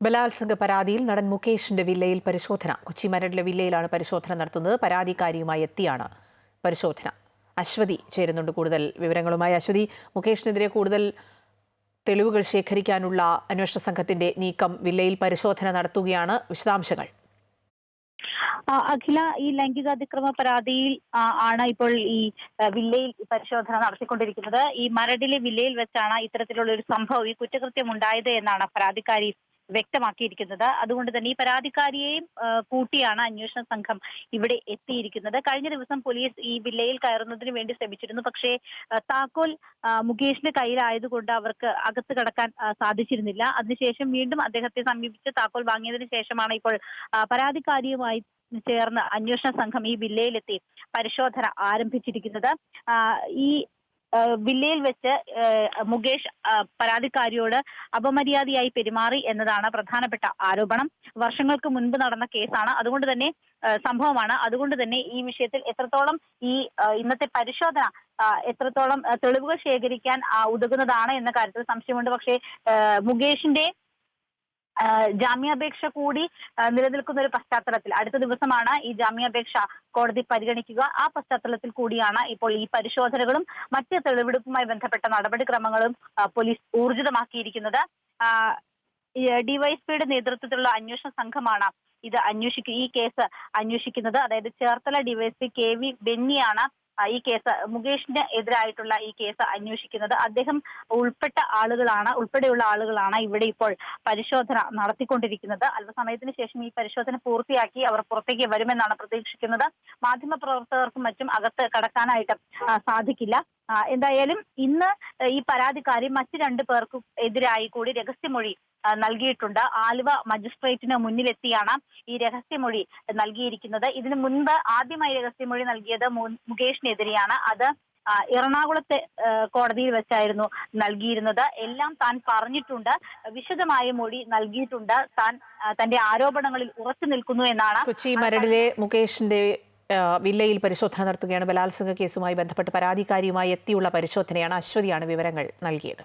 ബലാത്സംഗ പരാതിയിൽ നടൻ മുകേഷിന്റെ വില്ലയിൽ പരിശോധന. കൊച്ചി മരടിലെ വില്ലയിലാണ് പരിശോധന നടത്തുന്നത്. പരാതിക്കാരിയുമായി എത്തിയാണ് പരിശോധന. അശ്വതി ചേരുന്നുണ്ട് കൂടുതൽ വിവരങ്ങളുമായി. അശ്വതി മുകേഷിനെതിരെ കൂടുതൽ തെളിവുകൾ ശേഖരിക്കാനുള്ള അന്വേഷണ സംഘത്തിന്റെ നീക്കം വില്ലയിൽ പരിശോധന നടത്തുകയാണ് വിശദാംശങ്ങൾ. അഖില ഈ ലൈംഗികാതിക്രമ പരാതിയിൽ ആണ് ഇപ്പോൾ ഈ വില്ലയിൽ പരിശോധന നടത്തിക്കൊണ്ടിരിക്കുന്നത്. ഈ മരടിലെ വില്ലയിൽ വെച്ചാണ് ഇത്തരത്തിലുള്ള ഒരു സംഭവം ഈ കുറ്റകൃത്യം ഉണ്ടായത് എന്നാണ് പരാതിക്കാരി വ്യക്തമാക്കിയിരിക്കുന്നത്. അതുകൊണ്ട് തന്നെ ഈ പരാതിക്കാരിയെയും കൂട്ടിയാണ് അന്വേഷണ സംഘം ഇവിടെ എത്തിയിരിക്കുന്നത്. കഴിഞ്ഞ ദിവസം പോലീസ് ഈ വില്ലയിൽ കയറുന്നതിന് വേണ്ടി ശ്രമിച്ചിരുന്നു. പക്ഷേ താക്കോൽ മുകേഷിന്റെ കയ്യിലായതുകൊണ്ട് അവർക്ക് അകത്ത് കടക്കാൻ സാധിച്ചിരുന്നില്ല. അതിനുശേഷം വീണ്ടും അദ്ദേഹത്തെ സമീപിച്ച് താക്കോൽ വാങ്ങിയതിനു ശേഷമാണ് ഇപ്പോൾ പരാതിക്കാരിയുമായി ചേർന്ന് അന്വേഷണ സംഘം ഈ വില്ലയിലെത്തി പരിശോധന ആരംഭിച്ചിരിക്കുന്നത്. ഈ വില്ലയിൽ വെച്ച് മുകേഷ് പരാതിക്കാരിയോട് അപമര്യാദയായി പെരുമാറി എന്നതാണ് പ്രധാനപ്പെട്ട ആരോപണം. വർഷങ്ങൾക്ക് മുൻപ് നടന്ന കേസാണ്. അതുകൊണ്ട് തന്നെ സംഭവമാണ്. അതുകൊണ്ട് തന്നെ ഈ വിഷയത്തിൽ എത്രത്തോളം ഈ ഇന്നത്തെ പരിശോധന എത്രത്തോളം തെളിവുകൾ ശേഖരിക്കാൻ ഉതകുന്നതാണ് എന്ന കാര്യത്തിൽ സംശയമുണ്ട്. പക്ഷേ മുകേഷിന്റെ ജാമ്യാപേക്ഷ കൂടി നിലനിൽക്കുന്ന ഒരു പശ്ചാത്തലത്തിൽ. അടുത്ത ദിവസമാണ് ഈ ജാമ്യാപേക്ഷ കോടതി പരിഗണിക്കുക. ആ പശ്ചാത്തലത്തിൽ കൂടിയാണ് ഇപ്പോൾ ഈ പരിശോധനകളും മറ്റ് തെളിവെടുപ്പുമായി ബന്ധപ്പെട്ട നടപടിക്രമങ്ങളും പോലീസ് ഊർജിതമാക്കിയിരിക്കുന്നത്. ഡിവൈഎസ്പിയുടെ നേതൃത്വത്തിലുള്ള അന്വേഷണ സംഘമാണ് ഇത് അന്വേഷിക്കുക ഈ കേസ് അന്വേഷിക്കുന്നത്. അതായത് ചേർത്തല ഡിവൈഎസ്പി കെ വി ബെന്നിയാണ് ഈ കേസ് മുകേഷിന് എതിരായിട്ടുള്ള ഈ കേസ് അന്വേഷിക്കുന്നത് അദ്ദേഹം ഉൾപ്പെട്ട ആളുകളാണ് ഉൾപ്പെടെയുള്ള ആളുകളാണ് ഇവിടെ ഇപ്പോൾ പരിശോധന നടത്തിക്കൊണ്ടിരിക്കുന്നത്. അല്പസമയത്തിന് ശേഷം ഈ പരിശോധന പൂർത്തിയാക്കി അവർ പുറത്തേക്ക് വരുമെന്നാണ് പ്രതീക്ഷിക്കുന്നത്. മാധ്യമപ്രവർത്തകർക്കും മറ്റും അകത്ത് കടക്കാനായിട്ട് സാധിക്കില്ല. എന്തായാലും ഇന്ന് ഈ പരാതിക്കാരി മറ്റ് രണ്ടു പേർക്കും എതിരായി കൂടി രഹസ്യമൊഴി നൽകിയിട്ടുണ്ട്. ആലുവ മജിസ്ട്രേറ്റിന് മുന്നിലെത്തിയാണ് ഈ രഹസ്യമൊഴി നൽകിയിരിക്കുന്നത്. ഇതിനു മുൻപ് ആദ്യമായി രഹസ്യമൊഴി നൽകിയത് മുകേഷിനെതിരെയാണ്. അത് എറണാകുളത്തെ കോടതിയിൽ വെച്ചായിരുന്നു നൽകിയിരുന്നത്. എല്ലാം താൻ പറഞ്ഞിട്ടുണ്ട്. വിശദമായ മൊഴി നൽകിയിട്ടുണ്ട്. താൻ തന്റെ ആരോപണങ്ങളിൽ ഉറച്ചു നിൽക്കുന്നു എന്നാണ് കൊച്ചി മരടിലെ മുകേഷിന്റെ വില്ലയിൽ പരിശോധന നടത്തുകയാണ്. ബലാത്സംഗ കേസുമായി ബന്ധപ്പെട്ട് പരാതിക്കാരിയുമായി എത്തിയുള്ള പരിശോധനയാണ് അശ്വതിയാണ് വിവരങ്ങൾ നൽകിയത്.